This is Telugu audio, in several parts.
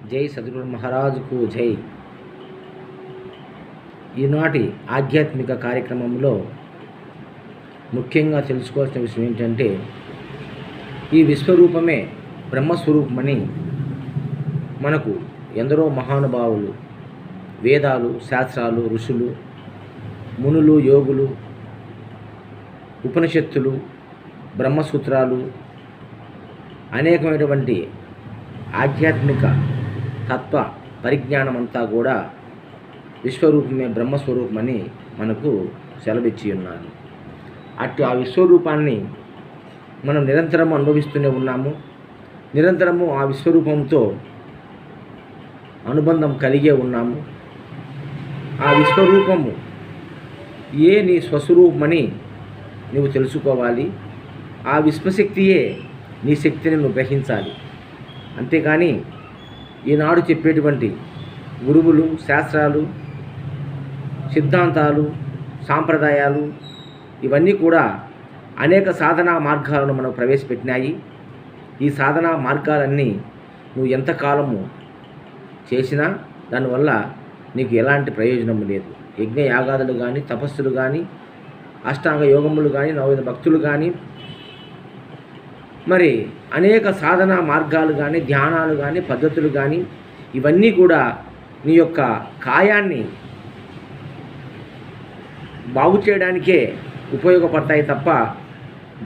జై సద్గురు మహారాజుకు జై. ఈనాటి ఆధ్యాత్మిక కార్యక్రమంలో ముఖ్యంగా తెలుసుకోవాల్సిన విషయం ఏంటంటే ఈ విశ్వరూపమే బ్రహ్మస్వరూపమని మనకు ఎందరో మహానుభావులు వేదాలు శాస్త్రాలు ఋషులు మునులు యోగులు ఉపనిషత్తులు బ్రహ్మసూత్రాలు అనేకమైనటువంటి ఆధ్యాత్మిక తత్వ పరిజ్ఞానం అంతా కూడా విశ్వరూపమే బ్రహ్మస్వరూపమని మనకు సెలవిచ్చి ఉన్నారు అటు ఆ విశ్వరూపాన్ని మనం నిరంతరం అనుభవిస్తూనే ఉన్నాము. నిరంతరము ఆ విశ్వరూపంతో అనుబంధం కలిగే ఉన్నాము. ఆ విశ్వరూపము ఏ నీ స్వస్వరూపమని నువ్వు తెలుసుకోవాలి. ఆ విశ్వశక్తియే నీ శక్తిని నువ్వు గ్రహించాలి. అంతేకాని ఈనాడు చెప్పేటువంటి గురువులు శాస్త్రాలు సిద్ధాంతాలు సాంప్రదాయాలు ఇవన్నీ కూడా అనేక సాధనా మార్గాలను మనకు ప్రవేశపెట్టినాయి. ఈ సాధనా మార్గాలన్నీ నువ్వు ఎంతకాలము చేసినా దానివల్ల నీకు ఎలాంటి ప్రయోజనం లేదు. యజ్ఞ యాగాదులు కానీ తపస్సులు కానీ అష్టాంగ యోగములు కానీ నవవిధ భక్తులు కానీ మరి అనేక సాధన మార్గాలు కానీ ధ్యానాలు కానీ పద్ధతులు కానీ ఇవన్నీ కూడా నీ యొక్క కాయాన్ని బాగు చేయడానికే ఉపయోగపడతాయి తప్ప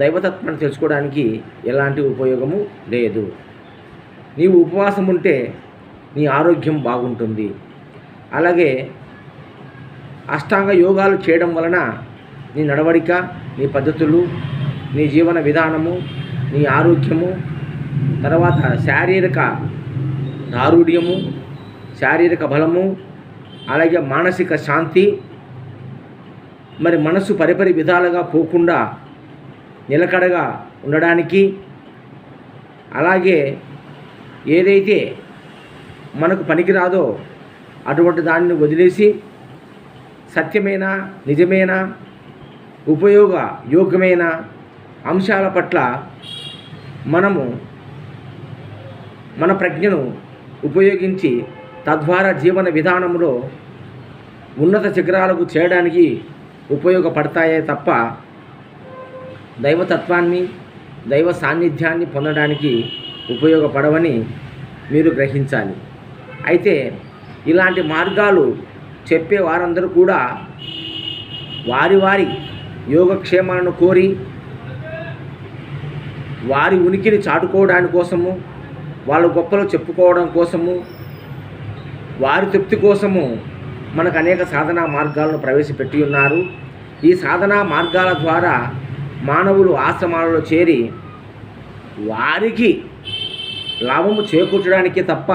దైవతత్వాన్ని తెలుసుకోవడానికి ఎలాంటి ఉపయోగము లేదు. నీవు ఉపవాసం ఉంటే నీ ఆరోగ్యం బాగుంటుంది. అలాగే అష్టాంగ యోగాలు చేయడం వలన నీ నడవడిక నీ పద్ధతులు నీ జీవన విధానము నీ ఆరోగ్యము తర్వాత శారీరక దారుఢ్యము శారీరక బలము అలాగే మానసిక శాంతి మరి మనసు పరిపరి విధాలుగా పోకుండా నిలకడగా ఉండడానికి అలాగే ఏదైతే మనకు పనికిరాదో అటువంటి దానిని వదిలేసి సత్యమైన నిజమైన ఉపయోగ యోగ్యమైన అంశాల పట్ల మనము మన ప్రజ్ఞను ఉపయోగించి తద్వారా జీవన విధానంలో ఉన్నత శిఖరాలకు చేయడానికి ఉపయోగపడతాయే తప్ప దైవతత్వాన్ని దైవ సాన్నిధ్యాన్ని పొందడానికి ఉపయోగపడవని మీరు గ్రహించాలి. అయితే ఇలాంటి మార్గాలు చెప్పే వారందరూ కూడా వారి వారి యోగక్షేమాలను కోరి వారి ఉనికిని చాటుకోవడానికి కోసము వాళ్ళ గొప్పలు చెప్పుకోవడం కోసము వారి తృప్తి కోసము మనకు అనేక సాధనా మార్గాలను ప్రవేశపెట్టి ఉన్నారు. ఈ సాధనా మార్గాల ద్వారా మానవులు ఆశ్రమాలలో చేరి వారికి లాభము చేకూర్చడానికే తప్ప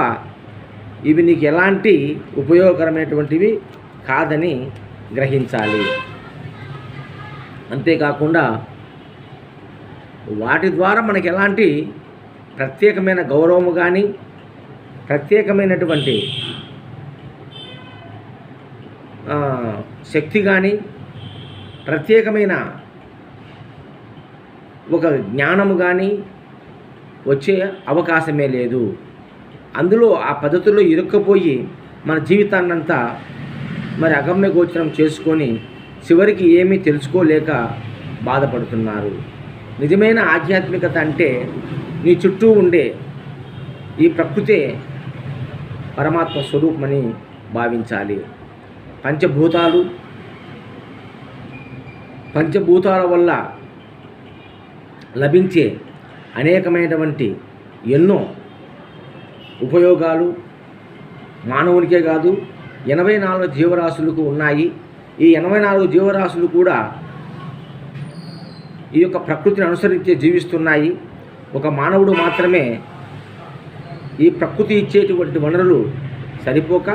ఇవి నీకు ఎలాంటి ఉపయోగకరమైనటువంటివి కాదని గ్రహించాలి. అంతేకాకుండా వాటి ద్వారా మనకి ఎలాంటి ప్రత్యేకమైన గౌరవము కానీ ప్రత్యేకమైనటువంటి శక్తి కానీ ప్రత్యేకమైన ఒక జ్ఞానము కానీ వచ్చే అవకాశమే లేదు. అందులో ఆ పద్ధతుల్లో ఇరుక్కపోయి మన జీవితాన్నంతా మరి అగమ్య గోచరం చేసుకొని చివరికి ఏమీ తెలుసుకోలేక బాధపడుతున్నారు. నిజమైన ఆధ్యాత్మికత అంటే నీ చుట్టూ ఉండే ఈ ప్రకృతే పరమాత్మ స్వరూపమని భావించాలి. పంచభూతాలు పంచభూతాల వల్ల లభించే అనేకమైనటువంటి ఎన్నో ఉపయోగాలు మానవునికే కాదు ఎనభై నాలుగు జీవరాశులకు ఉన్నాయి. ఈ ఎనభై నాలుగు జీవరాశులు కూడా ఈ యొక్క ప్రకృతిని అనుసరించి జీవిస్తున్నాయి. ఒక మానవుడు మాత్రమే ఈ ప్రకృతి ఇచ్చేటువంటి వనరులు సరిపోక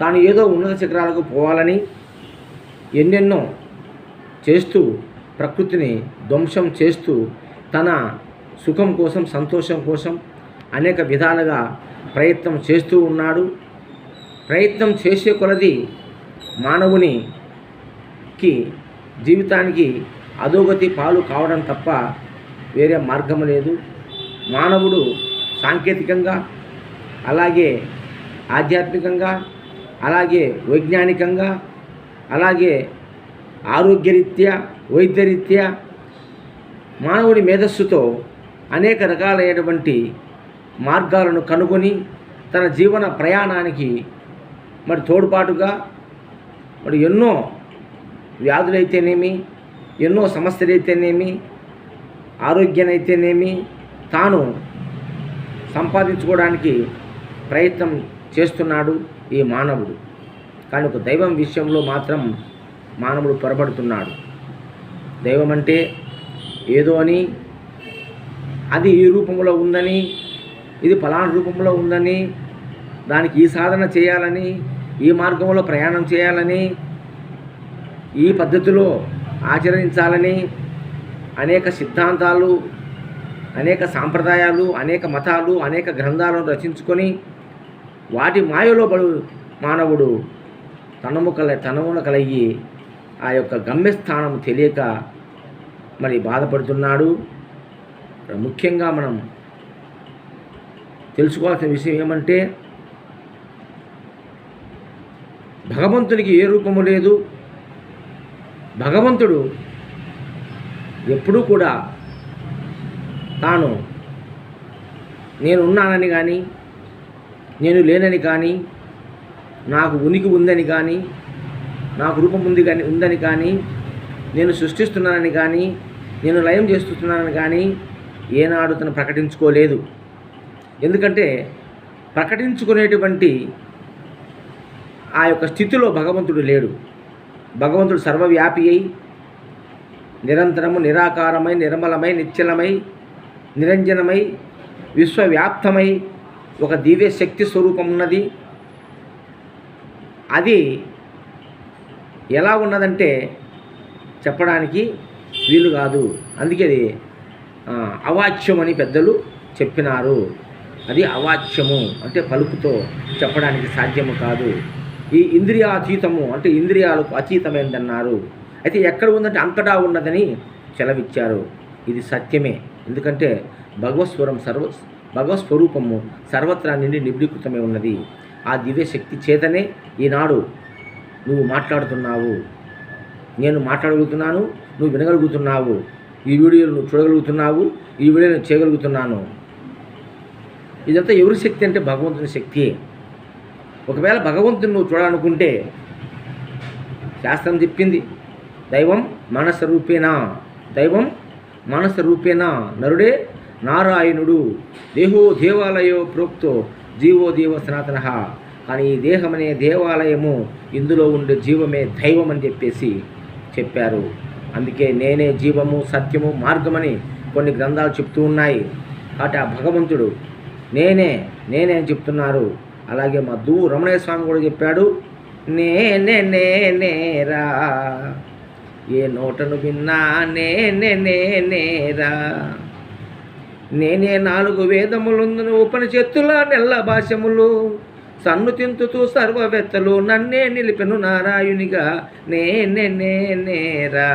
తాను ఏదో ఉన్నత శిఖరాలకు పోవాలని ఎన్నెన్నో చేస్తూ ప్రకృతిని ధ్వంసం చేస్తూ తన సుఖం కోసం సంతోషం కోసం అనేక విధాలుగా ప్రయత్నం చేస్తూ ఉన్నాడు. ప్రయత్నం చేసే కొలది మానవునికి జీవితానికి అధోగతి పాలు కావడం తప్ప వేరే మార్గం లేదు. మానవుడు సాంకేతికంగా అలాగే ఆధ్యాత్మికంగా అలాగే వైజ్ఞానికంగా అలాగే ఆరోగ్యరీత్యా వైద్యరీత్యా మానవుడి మేధస్సుతో అనేక రకాలైనటువంటి మార్గాలను కనుగొని తన జీవన ప్రయాణానికి మరి తోడ్పాటుగా మరి ఎన్నో వ్యాధులైతేనేమి ఎన్నో సమస్యలైతేనేమి ఆరోగ్యనైతేనేమి తాను సంపాదించుకోవడానికి ప్రయత్నం చేస్తున్నాడు ఈ మానవుడు. కానీ ఒక దైవం విషయంలో మాత్రం మానవుడు పొరబడుతున్నాడు. దైవం అంటే ఏదో అని అది ఈ రూపంలో ఉందని ఇది ఫలానా రూపంలో ఉందని దానికి ఈ సాధన చేయాలని ఈ మార్గంలో ప్రయాణం చేయాలని ఈ పద్ధతిలో ఆచరించాలని అనేక సిద్ధాంతాలు అనేక సాంప్రదాయాలు అనేక మతాలు అనేక గ్రంథాలను రచించుకొని వాటి మాయలో పడు మానవుడు తనము కల తనమున కలిగి ఆ యొక్క గమ్యస్థానం తెలియక మరి బాధపడుతున్నాడు. ముఖ్యంగా మనం తెలుసుకోవాల్సిన విషయం ఏమంటే భగవంతునికి ఏ రూపము లేదు. భగవంతుడు ఎప్పుడూ కూడా తాను నేను ఉన్నానని కానీ నేను లేనని కానీ నాకు ఉనికి ఉందని కానీ నాకు రూపం ఉంది కానీ ఉందని కానీ నేను సృష్టిస్తున్నానని కానీ నేను లయం చేస్తున్నానని కానీ ఏనాడు తను ప్రకటించుకోలేదు. ఎందుకంటే ప్రకటించుకునేటువంటి ఆ యొక్క స్థితిలో భగవంతుడు లేడు. భగవంతుడు సర్వవ్యాపి అయి నిరంతరము నిరాకారమై నిర్మలమై నిశ్చలమై నిరంజనమై విశ్వవ్యాప్తమై ఒక దివ్య శక్తి స్వరూపం ఉన్నది. అది ఎలా ఉన్నదంటే చెప్పడానికి వీలు కాదు. అందుకే అది అవాచ్యం అని పెద్దలు చెప్పినారు. అది అవాచ్యము అంటే పలుకుతో చెప్పడానికి సాధ్యము కాదు. ఈ ఇంద్రియాతీతము అంటే ఇంద్రియాలకు అతీతమైందన్నారు. అయితే ఎక్కడ ఉందంటే అంతటా ఉన్నదని చెలవిచ్చారు. ఇది సత్యమే. ఎందుకంటే భగవస్వరం సర్వ భగవస్వరూపము సర్వత్రా నిండి నిబిడీకృతమై ఉన్నది. ఆ దివ్యశక్తి చేతనే ఈనాడు నువ్వు మాట్లాడుతున్నావు. నేను మాట్లాడగలుగుతున్నాను నువ్వు వినగలుగుతున్నావు. ఈ వీడియోలు నువ్వు చూడగలుగుతున్నావు ఈ వీడియో నేను చేయగలుగుతున్నాను. ఇదంతా ఎవరి శక్తి అంటే భగవంతుని శక్తియే. ఒకవేళ భగవంతుని నువ్వు చూడాలనుకుంటే శాస్త్రం చెప్పింది దైవం మనస్వరూపేనా దైవం మనస్వరూపేనా నరుడే నారాయణుడు దేహో దేవాలయో ప్రోక్తో జీవో దేవ సనాతన. కానీ ఈ దేహం అనే దేవాలయము ఇందులో ఉండే జీవమే దైవం అని చెప్పేసి చెప్పారు. అందుకే నేనే జీవము సత్యము మార్గమని కొన్ని గ్రంథాలు చెప్తూ ఉన్నాయి. కాబట్టి ఆ భగవంతుడు నేనే నేనే అని చెప్తున్నారు. అలాగే మా దు రమణయ్య స్వామి కూడా చెప్పాడు నేనే నేనేరా ఏ నోటను విన్నా నేనే నేనేరా నేనే నాలుగు వేదములందును ఉపనిషత్తుల నెల్ల భాషములు సన్ను తింతుతూ సర్వవేత్తలు నన్నే నిలిపెను నారాయునిగా నేనే నేనేరా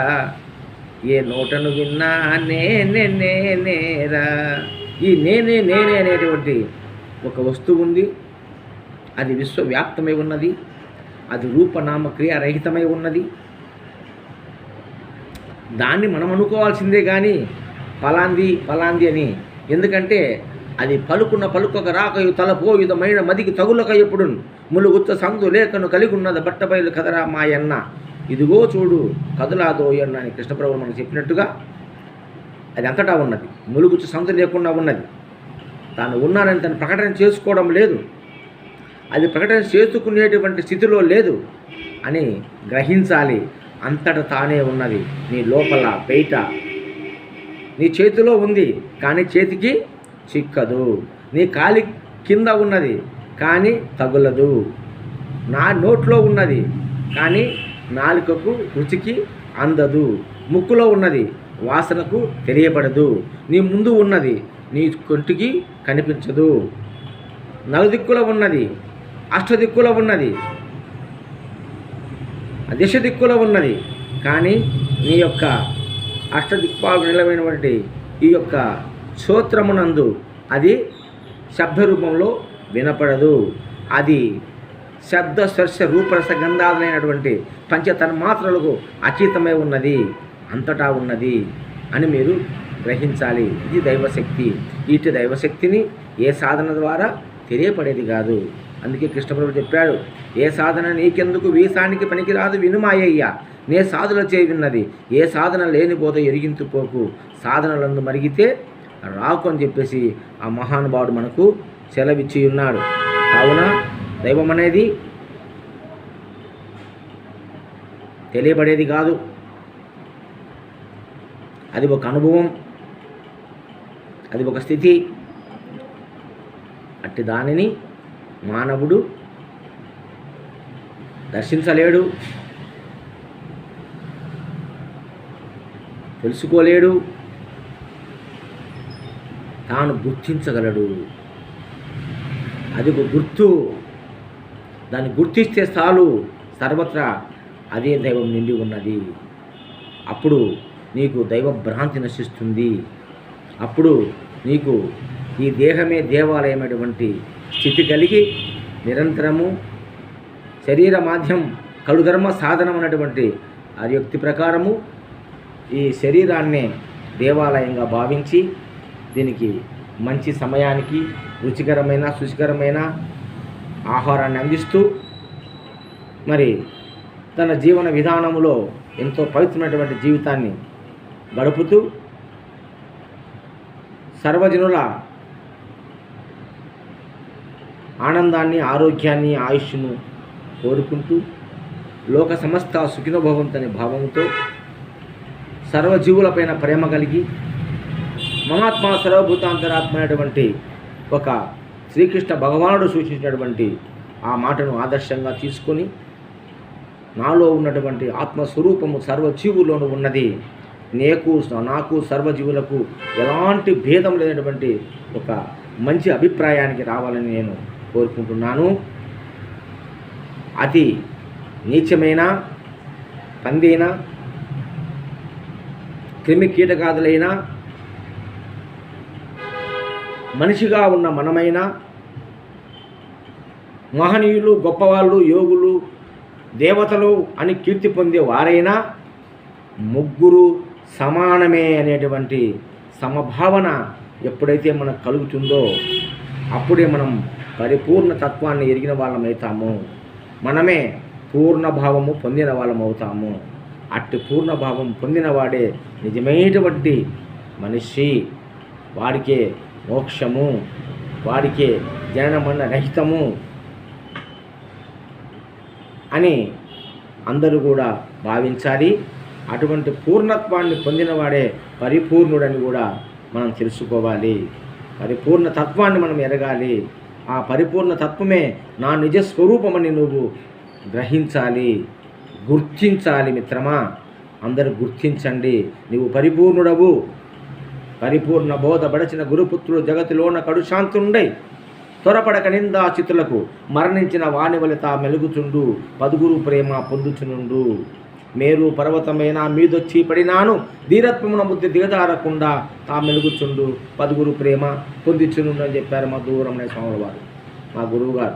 ఏ నోటను విన్నా నేనే నేనేరా ఈ నేనే నేనే అనేటువంటి ఒక వస్తువు ఉంది. అది విశ్వవ్యాప్తమై ఉన్నది అది రూపనామ క్రియారహితమై ఉన్నది. దాన్ని మనం అనుకోవాల్సిందే కానీ ఫలాంది ఫలాంది అని. ఎందుకంటే అది పలుకున్న పలుకొక రాకయు తలపోయుధమైన మదికి తగులక ఎప్పుడు ములుగుత్త సందు లేఖను కలిగి ఉన్నది బట్టబయలు కదరా మాయన్న. ఇదిగో చూడు కదలాదోయన్న అని కృష్ణప్రభు మనకు చెప్పినట్టుగా అది అంతటా ఉన్నది. ములుగుచ్చు సందు లేకుండా ఉన్నది. తాను ఉన్నానని తను ప్రకటన చేసుకోవడం లేదు. అది ప్రకటన చేసుకునేటువంటి స్థితిలో లేదు అని గ్రహించాలి. అంతట తానే ఉన్నది. నీ లోపల బయట. నీ చేతిలో ఉంది కానీ చేతికి చిక్కదు. నీ కాలి కింద ఉన్నది కానీ తగులదు. నా నోట్లో ఉన్నది కానీ నాలుకకు రుచికి అందదు. ముక్కులో ఉన్నది వాసనకు తెలియబడదు. నీ ముందు ఉన్నది నీ కొంటికి కనిపించదు. నలుదిక్కుల ఉన్నది అష్టదిక్కుల ఉన్నది. దిశ దిక్కుల ఉన్నది. కానీ నీ యొక్క అష్టదిక్పాలు నిలమైనటువంటి ఈ యొక్క శ్రోత్రమునందు అది శబ్ద రూపంలో వినపడదు. అది శబ్ద స్పర్శ రూపరస గంధాలైనటువంటి పంచతన్మాత్రలకు అతీతమై ఉన్నది. అంతటా ఉన్నది అని మీరు గ్రహించాలి. ఇది దైవశక్తి. ఇటు దైవశక్తిని ఏ సాధన ద్వారా తెలియపడేది కాదు. అందుకే కృష్ణప్రభు చెప్పాడు ఏ సాధన నీకెందుకు? వీసానికి పనికిరాదు వినుమాయ్యా నే సాధన విన్నది. ఏ సాధన లేనిపోత ఎరిగింతుపోకు సాధనలందు మరిగితే రాకు అని చెప్పేసి ఆ మహానుభావుడు మనకు సెలవిచ్చి ఉన్నాడు. కావున దైవం అనేది తెలియబడేది కాదు. అది ఒక అనుభవం. అది ఒక స్థితి. అట్టి దానిని మానవుడు దర్శించలేడు తెలుసుకోలేడు తాను గుర్తించగలడు. అది ఒక గుర్తు. దాన్ని గుర్తిస్తే చాలు సర్వత్రా అదే దైవం నిండి ఉన్నది. అప్పుడు నీకు దైవ భ్రాంతి నశిస్తుంది. అప్పుడు నీకు ఈ దేహమే దేవాలయమైనటువంటి స్థితి కలిగి నిరంతరము శరీర మాధ్యం కలుధర్మ సాధనం అన్నటువంటి ఆ యుక్తి ప్రకారము ఈ శరీరాన్నే దేవాలయంగా భావించి దీనికి మంచి సమయానికి రుచికరమైన శుచికరమైన ఆహారాన్ని అందిస్తూ మరి తన జీవన విధానములో ఎంతో పవిత్రమైనటువంటి జీవితాన్ని గడుపుతూ సర్వజనుల ఆనందాన్ని ఆరోగ్యాన్ని ఆయుష్ను కోరుకుంటూ లోక సమస్త సుఖినభవంతని భావంతో సర్వజీవులపైన ప్రేమ కలిగి మమాత్మ సర్వభూతాంతరాత్మ అనేటువంటి ఒక శ్రీకృష్ణ భగవానుడు సూచించినటువంటి ఆ మాటను ఆదర్శంగా తీసుకొని నాలో ఉన్నటువంటి ఆత్మస్వరూపము సర్వజీవుల్లోనూ ఉన్నది. నేకు నాకు సర్వజీవులకు ఎలాంటి భేదం లేనటువంటి ఒక మంచి అభిప్రాయానికి రావాలని నేను కోరుకుంటున్నాను. అతి నీచమైన పందైన క్రిమి కీటకాదులైన మనిషిగా ఉన్న మనమైన మహనీయులు గొప్పవాళ్ళు యోగులు దేవతలు అని కీర్తి పొందే వారైనా ముగ్గురు సమానమే అనేటువంటి సమభావన ఎప్పుడైతే మనకు కలుగుతుందో అప్పుడే మనం పరిపూర్ణ తత్వాన్ని ఎరిగిన వాళ్ళమవుతాము. మనమే పూర్ణభావము పొందిన వాళ్ళం అవుతాము అట్టి పూర్ణభావం పొందినవాడే నిజమైనటువంటి మనిషి. వాడికే మోక్షము. వాడికే జననమన్న రహితము అని అందరూ కూడా భావించాలి. అటువంటి పూర్ణత్వాన్ని పొందినవాడే పరిపూర్ణుడని కూడా మనం తెలుసుకోవాలి. పరిపూర్ణ తత్వాన్ని మనం ఎరగాలి. ఆ పరిపూర్ణ తత్వమే నా నిజ స్వరూపమని నువ్వు గ్రహించాలి గుర్తించాలి మిత్రమా. అందరు గుర్తించండి. నువ్వు పరిపూర్ణుడవు. పరిపూర్ణ బోధపడచిన గురుపుత్రుడు జగతిలోన కడుశాంతుండై త్వరపడక నిందాచితులకు మరణించిన వాని వలె మెలుగుచుండు పదుగురు ప్రేమ పొందుచునుండు. మేరు పర్వతమైన మీదొచ్చి పడినాను. ధీరత్వమున బుద్ధి దిగదారకుండా తా మెలుగుచుండు. పదుగురు ప్రేమ పొందిచునుండు అని చెప్పారు మా దూరం స్వాముల వారు మా గురువు గారు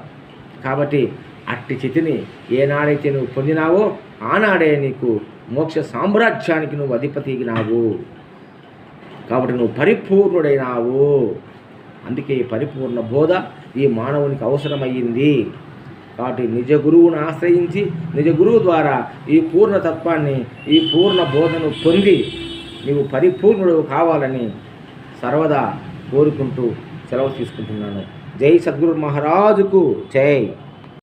కాబట్టి అట్టి చితిని ఏనాడైతే నువ్వు పొందినావో ఆనాడే నీకు మోక్ష సామ్రాజ్యానికి నువ్వు అధిపతిగినావు. కాబట్టి నువ్వు పరిపూర్ణుడైనావు. అందుకే ఈ పరిపూర్ణ బోధ ఈ మానవునికి అవసరమయ్యింది. కాబట్టి నిజ గురువును ఆశ్రయించి నిజ గురువు ద్వారా ఈ పూర్ణ తత్వాన్ని ఈ పూర్ణ బోధను పొంది నీవు పరిపూర్ణుడు కావాలని సర్వదా కోరుకుంటూ సెలవు తీసుకుంటున్నాను. జై సద్గురు మహారాజుకు జై.